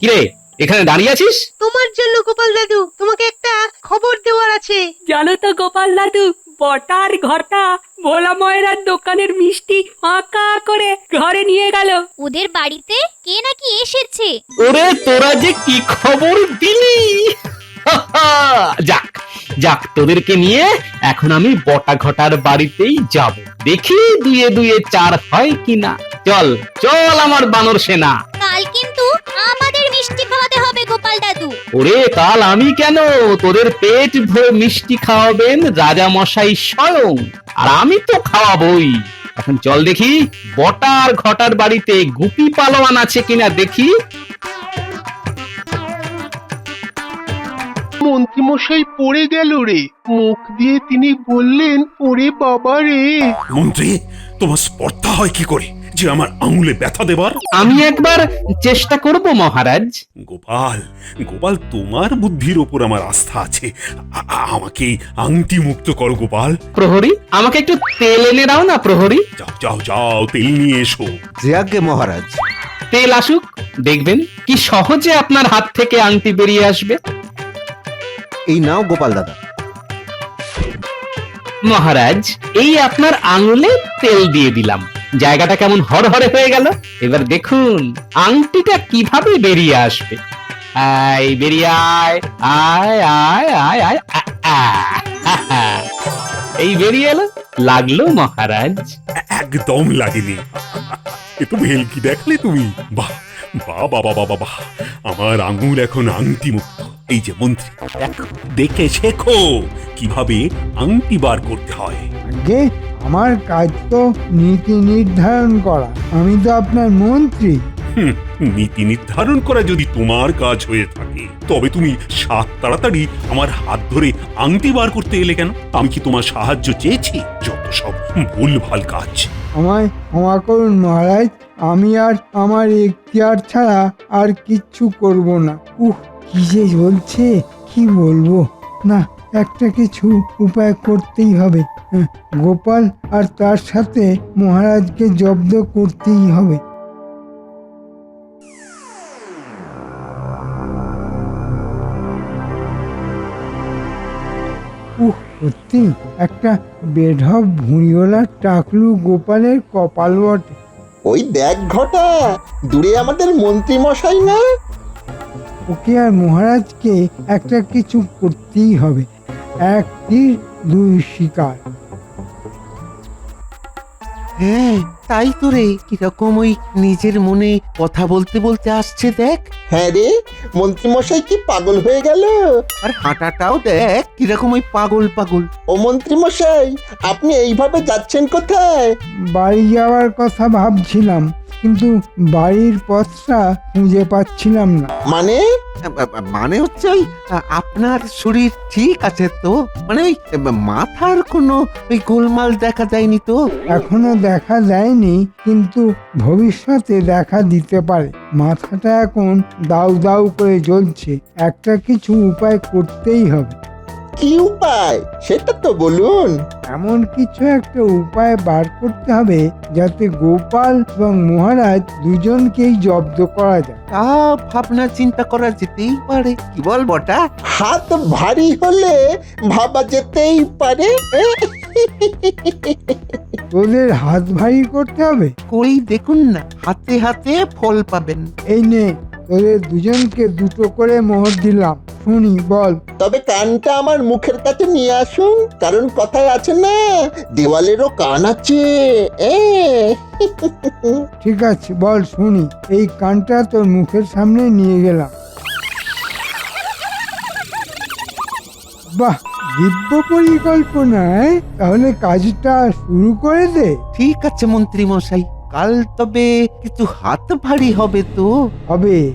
কিরে এখানে দাঁড়িয়ে আছিস? তোমার জন্য গোপাল দাদু তোমাকে একটা খবর দেওয়ার আছে। জানো তো গোপাল দাদু বটার ঘটা ভোলা ময়রার দোকানের মিষ্টি আঁকা করে ঘরে নিয়ে গেল। ওদের বাড়িতে কে নাকি এসেছে? ওরে তোরা যে কি খবর দিলি? যাক যাক তোদেরকে নিয়ে এখন আমি বটা ঘটার বাড়িতেই যাব। দেখি দুয়ে দুয়ে চার হয় কিনা। চল চল আমার বানর সেনা। কাল কিন্তু আমাদের মিষ্টি খাওয়াতে হবে গোপাল দাদু। ওরে কাল আমি কেন? তোদের পেট ভরে মিষ্টি খাওয়াবেন রাজা মশাই স্বয়ং আর আমি তো খাওয়াবই। এখন চল দেখি বটার ঘটার বাড়িতে গুপি পালোয়ান আছে কিনা দেখি। মন্ত্রীমশাই পড়ে গেল রে। মুখ দিয়ে তিনি বললেন ওরে বাবা রে মন্ত্রী তোমার স্পর্ধা হয় কি করে? যে আমার আঙুলে ব্যথা দেবার? আমি একবার চেষ্টা করব মহারাজ। গোপাল গোপাল তোমার বুদ্ধির ওপর আমার আস্থা আছে। আ- আ- আমাকে এই আংটি মুক্ত করো গোপাল। প্রহরী আমাকে একটু তেল এনে দাও না প্রহরী। যাও যাও যাও তেল নিয়ে এসো। যে আজ্ঞে মহারাজ। তেল আসুক দেখবেন কি সহজে আপনার হাত থেকে আংটি বেরিয়ে আসবে। এই নাও গোপাল দাদা। মহারাজ এই আপনার আঙুলে তেল দিয়ে দিলাম। জায়গাটা কেমন হরহরে হয়ে গেল? এবার দেখুন আংটিটা কীভাবে বেরিয়ে আসবে? আয় বেরিয়ে আয় আয় আয় আয় আয়। এই বেরিয়ে এলো? লাগল মহারাজ। একদম লাগেনি। এ তো ভেলকি দেখলে তুমি? বাহ বাহ বাবা বাবা বাহ আমার আঙুল এখন আংটি মুক্ত এই যে মন্ত্রী দেখে শেখো কীভাবে আংটি বার করতে হয়। আগে আমার কাজ তো নীতি নির্ধারণ করা। আমি তো আপনার মন্ত্রী। হুম, নীতি নির্ধারণ করা যদি তোমার কাজ হয়ে থাকে তবে তুমি সাত তাড়াতাড়ি আমার হাত ধরে আংটি বার করতে এলে কেন? আমি কি তোমার সাহায্য চেয়েছি? যত সব ভুল ভালো কাজ। আমায় ক্ষমা করুন মহারাজ আমি আর আমার এখতিয়ার ছাড়া আর কিচ্ছু করব না। উহ কি যে চলছে কি বলব? না একটা কিছু উপায় করতেই হবে। হ্যাঁ, গোপাল আর তার সাথে মহারাজকে জব্দ করতেই হবে। উহ সত্যি? একটা বেঢপ ভুঁড়িওয়ালা টাকলু গোপালের কপাল বটে। ওই দেখ ঘটা দূরে আমাদের মন্ত্রী মশাই না? ওকে আর মহারাজকে একটা কিছু করতেই হবে। এক তীর দুই শিকার। হ্যাঁ তাই তো রে। কীরকম ওই নিজের মনে কথা বলতে বলতে আসছে দেখ। হ্যাঁ রে মন্ত্রী মশাই কি পাগল হয়ে গেল? আর হাঁটাটাও দেখ কীরকম ওই পাগল পাগল। ও মন্ত্রী মশাই আপনি এইভাবে যাচ্ছেন কোথায়? বাড়ি যাওয়ার কথা ভাবছিলাম কিন্তু বাড়ির পথটা খুঁজে পাচ্ছিলাম না। মানে? মানে হচ্ছে ওই, আপনার শরীর ঠিক আছে তো? মানে ওই, মাথার কোনো ওই গোলমাল দেখা যায়নি তো? এখনও দেখা যায়নি, কিন্তু ভবিষ্যতে দেখা দিতে পারে। মাথাটা এখন দাউ দাউ করে জ্বলছে। একটা কিছু উপায় করতেই হবে। কি উপায়? সেটা তো বলুন। এমন কিছু একটা উপায় বার করতে হবে যাতে গোপাল এবং মহারাজ দুজনকেই জব্দ করা যায়। তা ভাবনা চিন্তা করা যেতেই পারে। কি বল বটা? হাত ভারী হলে ভাবা যেতেই পারে। তোদের হাত ভারী করতে হবে? করেই দেখুন না হাতে হাতে ফল পাবেন। এই নে তোদের দুজনকে দুটো করে মোহর দিলাম। শুনি বল। তবে কানটা আমার মুখের কাছে নিয়ে আসুন কারণ কথায় আছে না দেওয়ালেরও কান আছে। এ। ঠিক আছে বল শুনি। এই কানটা তোর মুখের সামনে নিয়ে গেলাম। বাহ দিব্য পরিকল্পনা এ? তাহলে কাজটা শুরু করে দে। ঠিক আছে মন্ত্রী মশাই কাল তবে কিছু হাত ভারী হবে তো। হবে।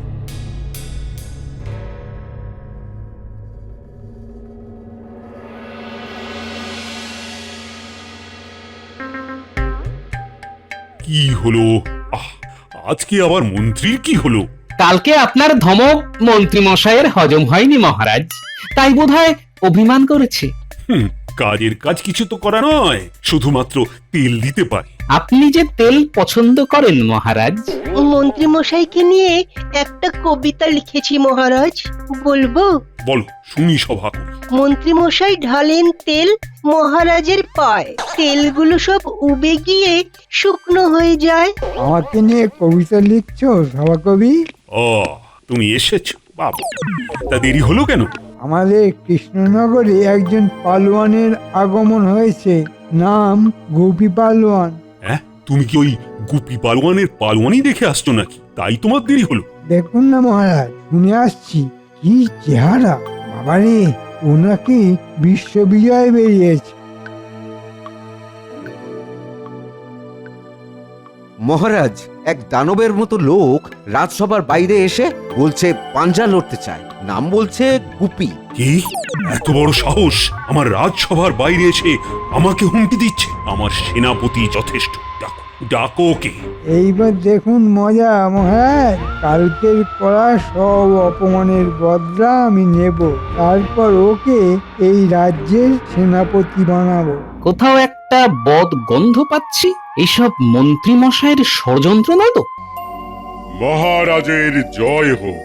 কি হলো? আহ আজকে আবার মন্ত্রীর কি হলো? কালকে আপনার ধমক মন্ত্রী মশাইয়ের হজম হয়নি মহারাজ। তাই বোধহয় অভিমান করেছে। হুম কাজের কাজ কিছু তো করা নয় শুধুমাত্র তেল দিতে পারে। আপনি যে তেল পছন্দ করেন মহারাজ। মন্ত্রী মশাইকে নিয়ে একটা কবিতা লিখেছি মহারাজ। বলব? বলো। শুনি সভা করি। মন্ত্রী মশাই ঢালেন তেল মহারাজের পায়। তেলগুলো সব উবে গিয়ে শুকনো হয়ে যায়। আমাকে নিয়ে কবিতা লিখছো সভাকবি? ও তুমি এসেছ বাবা তা দেরি হলো কেন? আমাদের কৃষ্ণনগরে একজন পালোয়ানের আগমন হয়েছে নাম গোপী পালোয়ান। হ্যাঁ তুমি কি ওই গুপি পালোয়ানের পালোয়ানই দেখে আসছো নাকি? তাই তোমার দেরি হলো। দেখুন না মহারাজ শুনে আসছি কি চেহারা। বাবারে ওনাকে বিশ্ববিজয় বেরিয়েছে। মহারাজ এক দানবের মতো লোক রাজসভার বাইরে এসে বলছে পাঞ্জা লড়তে চায়। নাম বলছে গুপি। কি? এত বড় সাহস? আমার রাজসভার বাইরে এসে আমাকে হুমকি দিচ্ছে? আমার সেনাপতি যথেষ্ট। ডাকো। ডাকো ওকে। এইবার দেখুন মজা মহারাজ কালকের করা সব অপমানের বদলা আমি নেব। তারপর ওকে এই রাজ্যের সেনাপতি বানাবো। কোথাও একটা বদ গন্ধ পাচ্ছি? এইসব মন্ত্রী মশাইয়ের ষড়যন্ত্র নয় তো? মহারাজের জয় হোক।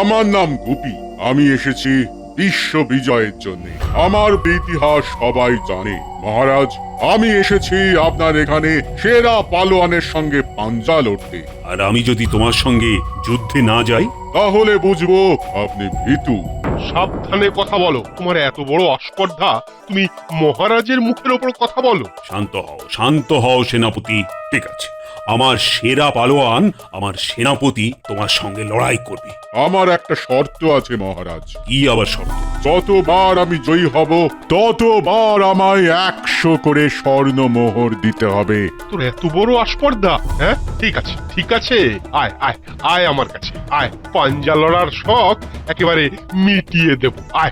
আমার নাম গুপি আমি এসেছি বিশ্ব বিজয়ের জন্য। আমার ইতিহাস সবাই জানে। মহারাজ আমি এসেছি আপনার এখানে সেরা পালোয়ানের সঙ্গে পাঞ্জা লড়তে। আর আমি যদি তোমার সঙ্গে যুদ্ধে না যাই? তাহলে বুঝব আপনি ভীতু। সাবধানে কথা বলো। তোমার এত বড় আস্পর্ধা তুমি মহারাজের মুখের ওপর কথা বলো। শান্ত হও শান্ত হও সেনাপতি। ঠিক আছে। আমার সেরা পালোয়ান আমার সেনাপতি তোমার সঙ্গে লড়াই করবে। আমার একটা শর্ত আছে মহারাজ। কি আবার শর্ত? যতবার আমি জয়ী হব ততবার আমায় একশো করে স্বর্ণ মোহর দিতে হবে। তোর এত বড় আস্পর্ধা হ্যাঁ? ঠিক আছে ঠিক আছে। আয় আয় আয় আমার কাছে আয়। পাঞ্জা লড়ার শখ একেবারে মিটিয়ে দেব আয়।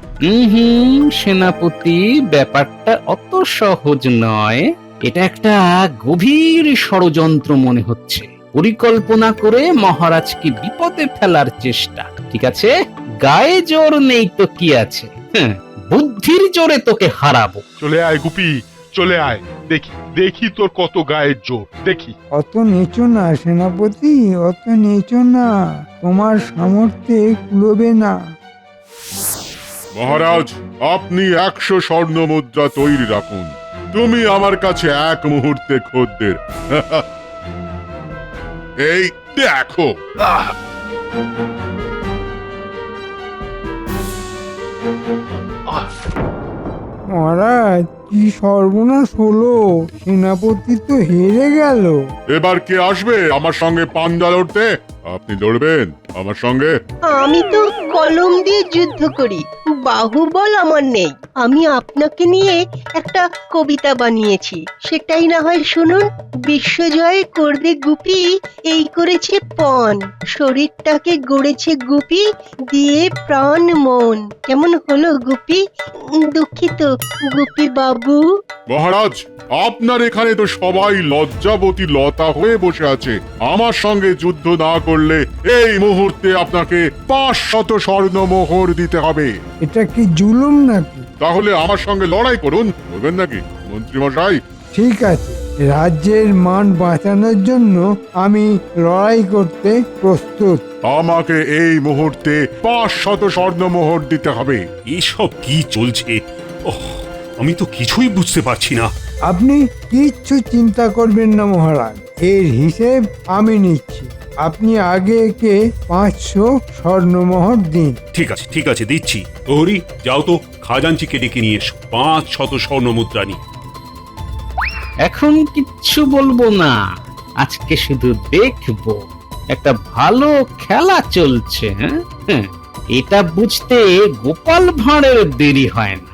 হুম সেনাপতি ব্যাপারটা অত সহজ নয়। এটা একটা গভীর ষড়যন্ত্র মনে হচ্ছে। পরিকল্পনা করে মহারাজকে বিপদে ফেলার চেষ্টা ঠিক আছে? গায়ে জোর নেই তো কি আছে? হ্যাঁ, বুদ্ধির জোরে তোকে হারাবো। চলে আয় গুপি চলে আয়। দেখি দেখি তোর কত গায়ের জোর দেখি। অত নিচু না সেনাপতি অত নিচু না। তোমার সামর্থ্যে কুলবে না। মহারাজ আপনি একশো স্বর্ণ মুদ্রা তৈরি রাখুন। তুমি আমার কাছে এক মুহূর্তে খদ্দের। এই দেখো! মহারাজ কি সর্বনাশ হলো? সেনাপতি তো হেরে গেল। এবার কে আসবে আমার সঙ্গে পাঞ্জা লড়তে? আপনি লড়বেন। আমার সঙ্গে? আমি তো কলম দিয়ে যুদ্ধ করি। বাহুবল আমার নেই। আমি আপনাকে নিয়ে একটা কবিতা বানিয়েছি। সেটাই না হয় শুনুন। বিশ্বজয় করবে গুপি এই করেছে পণ। শরীরটাকে গড়েছে গুপি দিয়ে প্রাণ মন। কেমন হলো গুপি? দুঃখিত গুপি বাবু। মহারাজ আপনার এখানে তো সবাই লজ্জাবতী লতা হয়ে বসে আছে। আমার সঙ্গে যুদ্ধ না করলে এই মুহূর্তে আপনাকে পাঁচ শত স্বর্ণ মোহর দিতে হবে। এটা কি জুলুম নাকি? তাহলে আমার সঙ্গে লড়াই করুন করবেন নাকি? মন্ত্রী মশাই ঠিক আছে। রাজ্যের মান বাঁচানোর জন্য আমি লড়াই করতে প্রস্তুত। আমাকে এই মুহূর্তে পাঁচ শত স্বর্ণ মোহর দিতে হবে। এসব কি চলছে? ওহ আমি তো কিছুই বুঝতে পারছি না। আপনি কিচ্ছু চিন্তা করবেন না মহারাজ। এর হিসেব আমি নিচ্ছি। আপনি আগে একে পাঁচশো স্বর্ণমোহর দিন। ঠিক আছে ঠিক আছে দিচ্ছি। গৌরী যাও তো খাজাঞ্চিকে ডেকে নিয়ে এসো। পাঁচ শত স্বর্ণ মুদ্রা নিয়ে। এখন কিচ্ছু বলব না। আজকে শুধু দেখব। একটা ভালো খেলা চলছে হ্যাঁ? হ্যাঁ, এটা বুঝতে গোপাল ভাঁড়ের দেরি হয় না।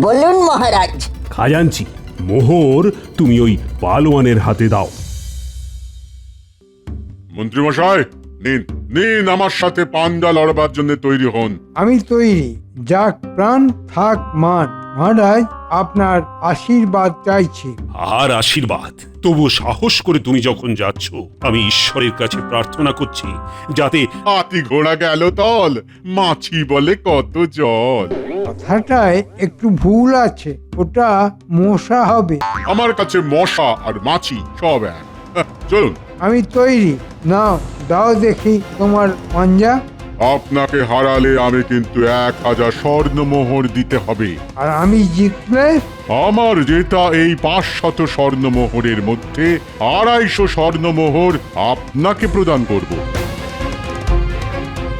বলুন মহারাজ। খাজাঞ্চি মোহর তুমি ওই পালোয়ানের হাতে দাও। মন্ত্রী মশাই নিন নিন আমার সাথে পান্ডা লড়বার জন্য তৈরি হন। আমি তৈরি। যাক প্রাণ থাক মান মহারাজ আপনার আশীর্বাদ চাইছি। আর আশীর্বাদ? তবু সাহস করে তুমি যখন যাচ্ছ আমি ঈশ্বরের কাছে প্রার্থনা করছি যাতে হাতি ঘোড়া গেল তল মাছি বলে কত জল। কথাটায় একটু ভুল আছে ওটা মশা হবে। আমার কাছে মশা আর মাছি সব এক। হ্যাঁ, চলুন। আমি তৈরি। নাও দাও দেখি তোমার পাঞ্জা আপনাকে হারালে আমি কিন্তু এক হাজার স্বর্ণমোহর দিতে হবে। আর আমি জিতলে? আমার জেতা এই পাঁচশত স্বর্ণমোহরের মধ্যে আড়াইশো স্বর্ণমোহর আপনাকে প্রদান করব।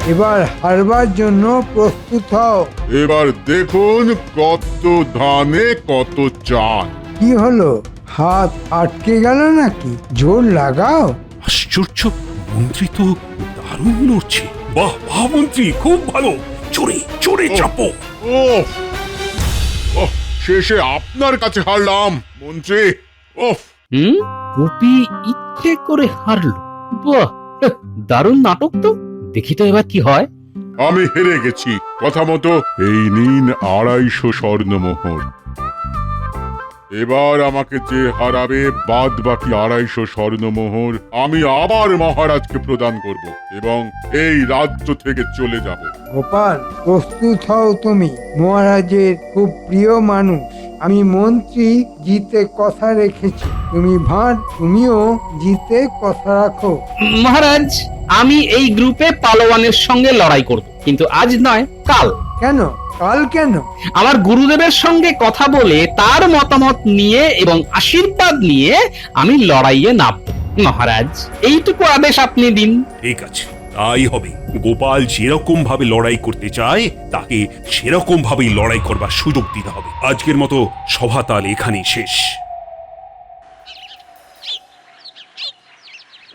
এবার হারবার জন্য প্রস্তুত হও। এবার দেখুন কত ধানে কত চাল। কি হলো? হাত আটকে গেল নাকি? জোর লাগাও। আশ্চর্য মন্ত্রী তো দারুণ লড়ছে বাহ বাহ মন্ত্রী খুব ভালো। চড়ে চড়ে চাপো। ও শেষে আপনার কাছে হারলাম মন্ত্রী। ওফ হুম? গোপী ইচ্ছে করে হারলো। বাহ দারুণ নাটক তো। দেখি তো এবার কি হয়। আমি হেরে গেছি। কথা মতো এই নিন আড়াইশো স্বর্ণমোহর এবার আমাকে যে হারাবে বাদ বাকি আড়াইশো স্বর্ণমোহর আমি আবার মহারাজকে প্রদান করব এবং এই রাজ্য থেকে চলে যাব। গোপাল প্রস্তুত হও তুমি। মহারাজের খুব প্রিয় মানুষ। আমি মন্ত্রী জিতে কথা রেখেছি। তুমি ভাঁড় তুমিও জিতে কথা রাখো। মহারাজ আমি এই গ্রুপে পালোয়ানের সঙ্গে লড়াই করব কিন্তু আজ নয় কাল। কেন? কাল কেন? আমার গুরুদেবের সঙ্গে কথা বলে তার মতামত নিয়ে এবং আশীর্বাদ নিয়ে আমি লড়াইয়ে নামব। মহারাজ এইটুকু আদেশ আপনি দিন। ঠিক আছে তাই হবে। গোপাল যেরকম ভাবে লড়াই করতে চায় তাকে সেরকম ভাবেই লড়াই করবার সুযোগ দিতে হবে। আজকের মতো সভা তাল এখানেই শেষ।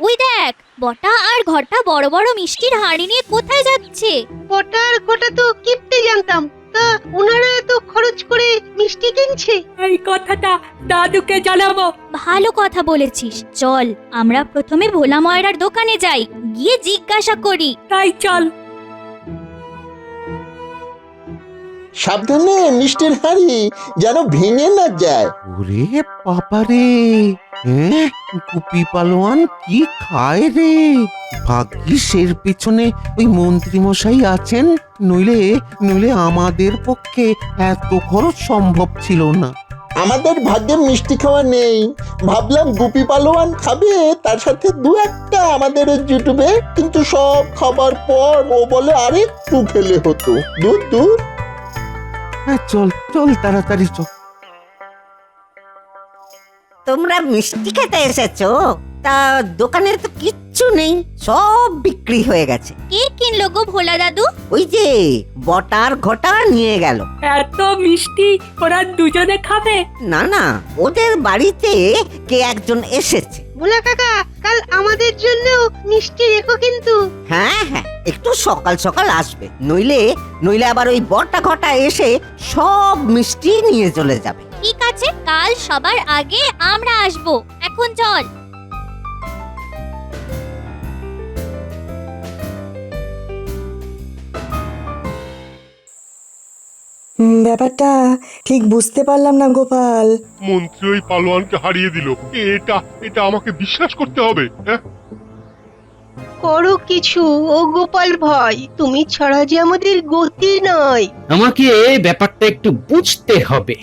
ওই দেখ বটা আর ঘরটা বড় বড় মিষ্টির হাঁড়ি নিয়ে কোথায় যাচ্ছে? পটার গোটা তো কিপতে জানতাম। তা ওনারা এত খরচ করে মিষ্টি কিনছে? এই কথাটা দাদুকে জানাব। ভালো কথা বলেছিস চল আমরা প্রথমে ভোলা ময়রার দোকানে যাই গিয়ে জিজ্ঞাসা করি। তাই চল সাবধানে মিষ্টির হাড়ি যেন ভেঙে না যায়। ওরে বাবারে হ্যাঁ গুপি পালোয়ান কি খায় রে? ভাগ্যিস এর পিছনে ওই মন্ত্রী মশাই আছেন নইলে নইলে আমাদের পক্ষে এত খরচ সম্ভব ছিল না। আমাদের ভাগ্যে মিষ্টি খাওয়া নেই। ভাবলাম গুপি পালোয়ান খাবে তার সাথে দু একটা আমাদের জুটবে কিন্তু সব খাবার পর ও বলে আরেকটু খেলে হতো। দূর দূর। চল চল তাড়াতাড়ি চল। তোমরা মিষ্টি খেতে এসেছ? তা দোকানে তো কিচ্ছু নেই সব বিক্রি হয়ে গেছে। কে কিনলো গো ভোলা দাদু? ওই যে বটার ঘটা নিয়ে গেল। এত মিষ্টি ওরা দুজনে খাবে? না না ওদের বাড়িতে কে একজন এসেছে। ভোলা কাকা কাল আমাদের জন্য মিষ্টি রেখো কিন্তু। হ্যাঁ হ্যাঁ একটু সকাল সকাল আসবে। নইলে নইলে আবার ওই বটা ঘটা এসে সব মিষ্টি নিয়ে চলে যাবে। ঠিক আছে কাল সবার আগে আমরা আসব। এখন চল। ব্যাপারটা ঠিক বুঝতে পারলাম না গোপাল। মন্ত্রী ওই পালোয়ানকে হারিয়ে দিল। এটা এটা আমাকে বিশ্বাস করতে হবে হ্যাঁ? করো কিছু ও গোপাল ভাই তুমি ছাড়া যে আমাদের গতি নয় আমাকে ব্যাপারটা একটু বুঝতে হবে।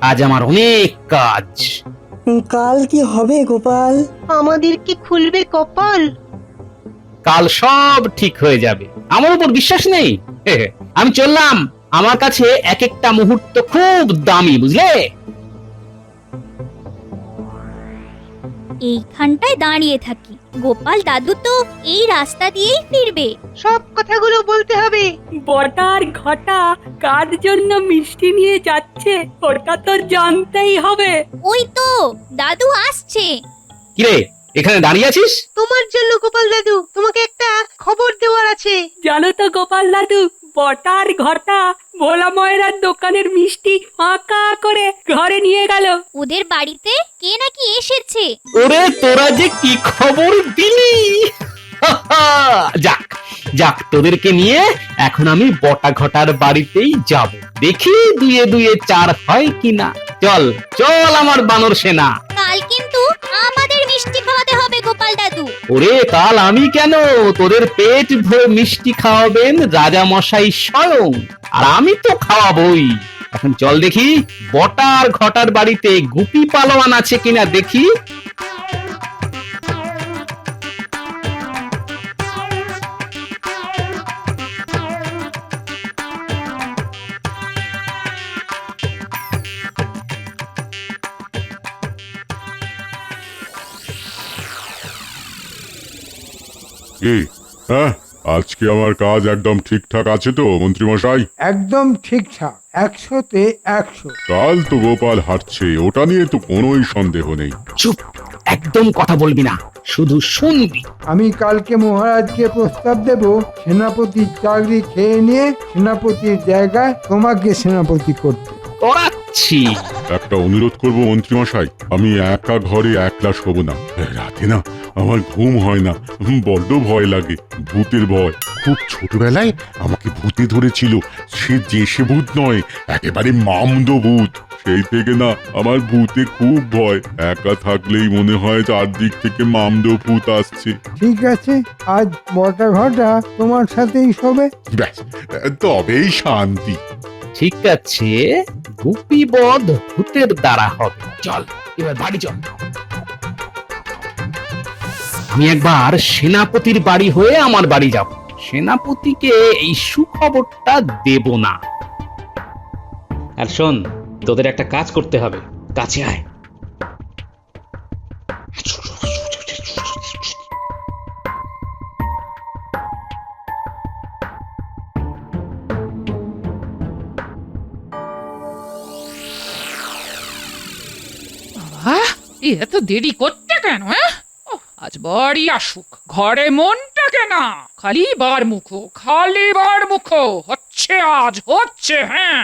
আজ আমার অনেক কাজ। কাল কি হবে গোপাল? আমাদের কি খুলবে কপাল? কাল সব ঠিক হয়ে যাবে। আমার উপর বিশ্বাস নেই? আমি চললাম। আমার কাছে এক একটা মুহূর্ত খুব দামি বুঝলে? এইখানটায় দাঁড়িয়ে থাকি। গোপাল দাদু তো এই রাস্তা দিয়েই ফিরবে। সব কথাগুলো বলতে হবে। বটার ঘটা কার জন্য মিষ্টি নিয়ে যাচ্ছে ওটা তো জানতেই হবে। ওই তো দাদু আসছে। কিরে এখানে দাঁড়িয়ে আছিস? তোমার জন্য গোপাল দাদু তোমাকে একটা খবর দেওয়ার আছে। জানো তো গোপাল দাদু বটার ঘটা ভোলা ময়রার দোকানের মিষ্টি আঁকা করে ঘরে নিয়ে গেল। ওদের বাড়িতে কে নাকি এসেছে? ওরে তোরা যে কি খবর দিলি? যাক যাক তোদেরকে নিয়ে এখন আমি বটা ঘটার বাড়িতেই যাব। দেখি দুয়ে দুয়ে চার হয় কিনা। চল চল আমার বানর সেনা। কাল কিন্তু আমাদের মিষ্টি খাওয়াতে হবে গোপাল দাদু। ওরে, কাল আমি কেন? তোদের পেট ভরে মিষ্টি খাওয়াবেন রাজা মশাই স্বয়ং, আর আমি তো খাওয়াবই। এখন চল দেখি, বটার ঘটার বাড়িতে গুপি পালোয়ান আছে কিনা দেখি। কি? হ্যাঁ আজকে আমার কাজ একদম ঠিকঠাক আছে তো মন্ত্রীমশাই? একদম ঠিকঠাক একশোতে একশো। কাল তো গোপাল হারছে ওটা নিয়ে তো কোনোই সন্দেহ নেই। চুপ একদম কথা বলবি না শুধু শুনবি। আমি কালকে মহারাজকে প্রস্তাব দেব সেনাপতির চাকরি খেয়ে নিয়ে সেনাপতির জায়গায় তোমাকে সেনাপতি করতে। করাচ্ছি। একটা অনুরোধ করব মন্ত্রীমশাই আমি একা ঘরে একলা শোব না। রাতে না আমার ঘুম হয় না বড্ড ভয় লাগে ভূতের ভয়। খুব ছোটবেলায় আমাকে ভূতে ধরেছিল সে যে সে ভূত নয় একেবারে মামদ ভূত। সেই থেকে না আমার ভূতে খুব ভয় একা থাকলেই মনে হয় চারদিক থেকে মামদ ভূত আসছে। ঠিক আছে আজ বটা ঘটা তোমার সাথেই শোবে। ব্যাস তবেই শান্তি। ঠিক আছে, গুপি বধ ভূতের দ্বারা হবে। চল, এবার বাড়ি চল। আমি একবার সেনাপতির বাড়ি হয়ে আমার বাড়ি যাব। সেনাপতিকে এই সুখবরটা দেব না। আর শোন, তোদের একটা কাজ করতে হবে। কাছে আয়। এত দেরি করতে কেন হ্যাঁ? আজ বাড়ি আসুক ঘরে মনটা কেন খালি বার মুখো খালি বার মুখো হচ্ছে আজ হচ্ছে হ্যাঁ।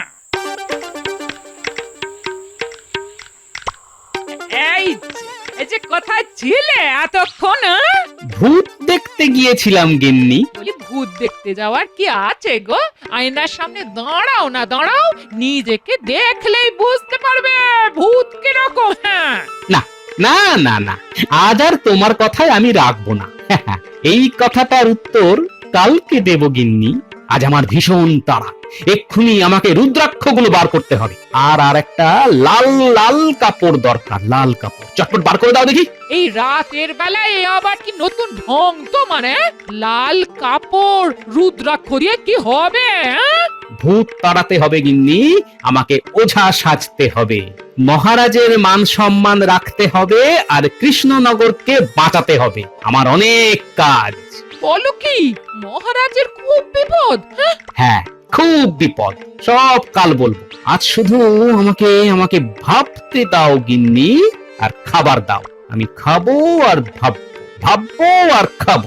এই যে, এই যে কোথায় ছিলে এতক্ষণ হ্যাঁ? ভূত দেখতে গিয়েছিলাম গিন্নি। বলি ভূত দেখতে যাওয়ার কি আছে গো? আয়নার সামনে দাঁড়াও না দাঁড়াও। নিজেকে দেখলেই বুঝতে পারবে ভূত কীরকম হ্যাঁ। না না না না, আজ আর তোমার কথায় আমি রাখব না। এই কথাটার উত্তর কালকে দেব গিন্নি। আজ আমার ভীষণ তাড়া। এক্ষুনি আমাকে রুদ্রাক্ষগুলো বার করতে হবে। আর আর একটা লাল লাল কাপড় দরকার লাল কাপড়। চটপট বার করে দাও দেখি। এই রাতের বেলায় এ আবার কি নতুন ঢং তো মানে? লাল কাপড় রুদ্রাক্ষ দিয়ে কি হবে হ্যাঁ? ভূত তাড়াতে হবে গিন্নি আমাকে ওঝা সাজতে হবে। মহারাজের মান সম্মান রাখতে হবে আর কৃষ্ণনগরকে বাঁচাতে হবে। আমার অনেক কাজ। বলো কি মহারাজের খুব বিপদ হ্যাঁ? হ্যাঁ খুব বিপদ। সব কাল বলব। আজ শুধু আমাকে আমাকে ভাবতে দাও গিন্নি, আর খাবার দাও। আমি খাব আর ভাব, ভাববো আর খাব।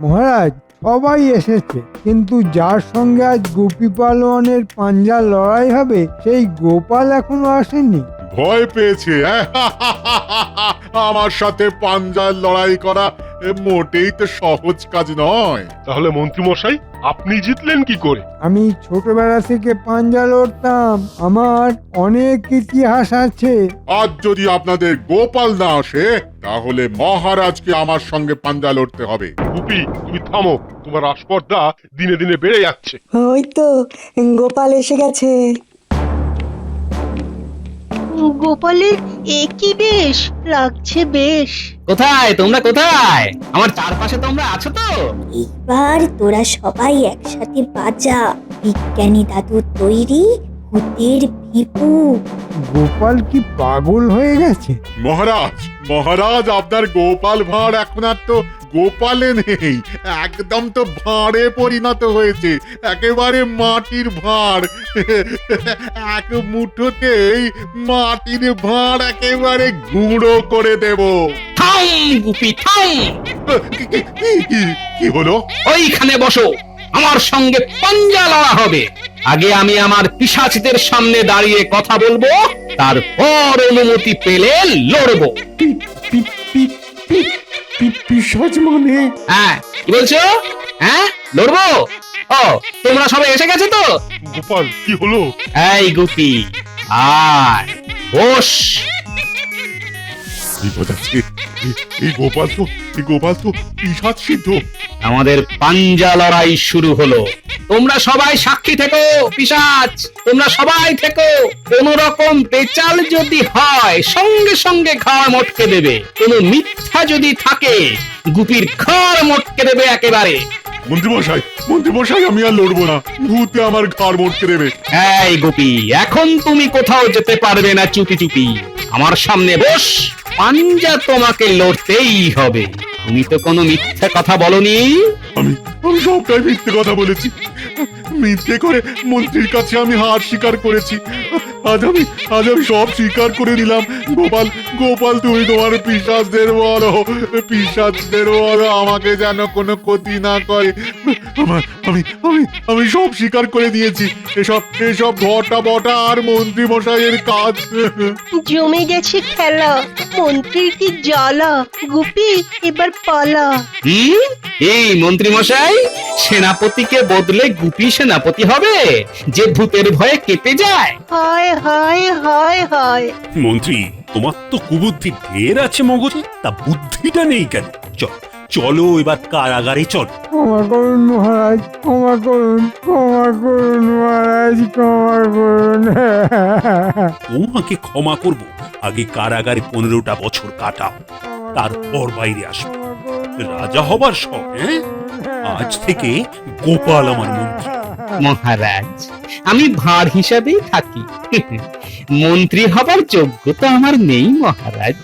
মহারাজ, সবাই এসেছে। কিন্তু যার সঙ্গে আজ গোপী পালোয়ানের পাঞ্জা লড়াই হবে, সেই গোপাল এখনও আসেনি। ভয় পেয়েছে হ্যাঁ? আমার সাথে পাঞ্জার লড়াই করা এ, মোটেই তো সহজ কাজ নয়। তাহলে মন্ত্রী মশাই আপনি জিতলেন কি করে? আমি ছোটবেলা থেকে পাঞ্জা লড়তাম। আমার অনেক ইতিহাস আছে। আজ যদি আপনাদের গোপাল না আসে তাহলে মহারাজকে আমার সঙ্গে পাঞ্জা লড়তে হবে। গুপি তুমি থামো। তোমার আসপর্দা দিনে দিনে বেড়ে যাচ্ছে। ওই তো গোপাল এসে গেছে। গোপালের একই বেশ? লাগছে বেশ। কোথায়? তোমরা কোথায়? আমার চারপাশে তোমরা আছো তো? এবার তোরা সবাই একসাথে বাজা। বিজ্ঞানী দাদুর তৈরি ভূতের ভিপু। গোপাল কি পাগল হয়ে গেছে? মহারাজ মহারাজ আপনার গোপাল ভাঁড় এখন আর তো গোপালে নেই। একদম তো ভাঁড়ে পরিণত হয়েছে। একেবারে মাটির ভাঁড়। এক মুঠোতেই মাটির ভাঁড় একেবারে গুঁড়ো করে দেব। থাম গুপি থাম কি- হলো? ওইখানে বসো। আমার সঙ্গে পাঞ্জা লড়া হবে। আগে আমি আমার পিসাচদের সামনে দাঁড়িয়ে কথা বলব তারপর অনুমতি পেলে লড়বো। পিসাজ মানে? হ্যাঁ কি বলছো? হ্যাঁ লড়বো? ও তোমরা সবাই এসে গেছো তো? গোপাল কি হলো? এই গুপি আয় বস। এই গোপাল তো এই গোপাল তো সিদ্ধ। আমাদের পাঞ্জা লড়াই শুরু হলো। তোমরা সবাই সাক্ষী থেকো পিসাচ তোমরা সবাই থেকো। কোন রকম পেচাল যদি হয় সঙ্গে সঙ্গে ঘাড় মটকে দেবে। কোনো মিথ্যা যদি থাকে গুপির ঘর মটকে দেবে একেবারে। মন্ত্রীমশাই মন্ত্রীমশাই আমি আর লড়বো না। ভূতে আমার ঘাড় মোটকে দেবে। এই গোপি এখন তুমি কোথাও যেতে পারবে না চুপি চুপি। আমার সামনে বস পাঞ্জা তোমাকে লড়তেই হবে। তুমি তো কোনো মিথ্যা কথা বলনি। আমি আমি সবটাই মিথ্যে কথা বলেছি। মিথ্যে করে মন্ত্রীর কাছে আমি হার স্বীকার করেছি। আজ আমি আজ আমি সব স্বীকার করে নিলাম। গোপাল গোপাল তুমি তোমার পিসাজদের বলো পিসাজদের বলো আমাকে যেন কোনো ক্ষতি না করে। আমার আমি আমি আমি সব স্বীকার করে দিয়েছি। এসব এসব ঘটা বটা আর মন্ত্রী মশাইয়ের কাজ। জমে গেছে খেলা। মন্ত্রীর কি জ্বালা? গুপি এবার পালা। এই মন্ত্রী মশাই সেনাপতিকে বদলে গুপি সেনাপতি হবে যে ভূতের ভয়ে কেঁপে যায়। হায় হায় হায় হায়। মন্ত্রী তোমার তো কুবুদ্ধি ঢের আছে মগজে তা বুদ্ধিটা নেই কেন? চল চলো এবার কারাগারে চল। ক্ষমা করুন মহারাজ ক্ষমা করুন ক্ষমা করুন মহারাজ ক্ষমা করুন। তোমাকে ক্ষমা করব আগে কারাগারে পনেরোটা বছর কাটাও তারপর বাইরে আসব। রাজা হবার শখ হ্যাঁ? আজ থেকে গোপাল আমার মন্ত্রী। মহারাজ আমি ভাঁড় হিসাবেই থাকি। মন্ত্রী হবার যোগ্যতা আমার নেই মহারাজ।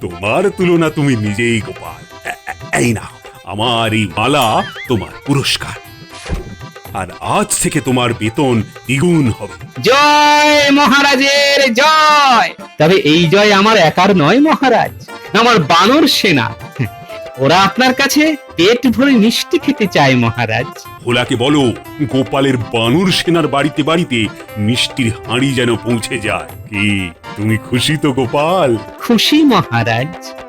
তোমার তুলনা তুমি নিজেই গোপাল। এই না আমার এই মালা তোমার পুরস্কার। আর আজ থেকে তোমার বেতন দ্বিগুণ হবে। জয় মহারাজের জয়। তবে এই জয় আমার একার নয় মহারাজ আমার বানর সেনা। ওরা আপনার কাছে পেট ভরে মিষ্টি খেতে চায় মহারাজ। ভোলাকে বলো গোপালের বানুর সেনার বাড়িতে বাড়িতে মিষ্টির হাঁড়ি যেন পৌঁছে যায়। কি তুমি খুশি তো গোপাল? খুশি মহারাজ।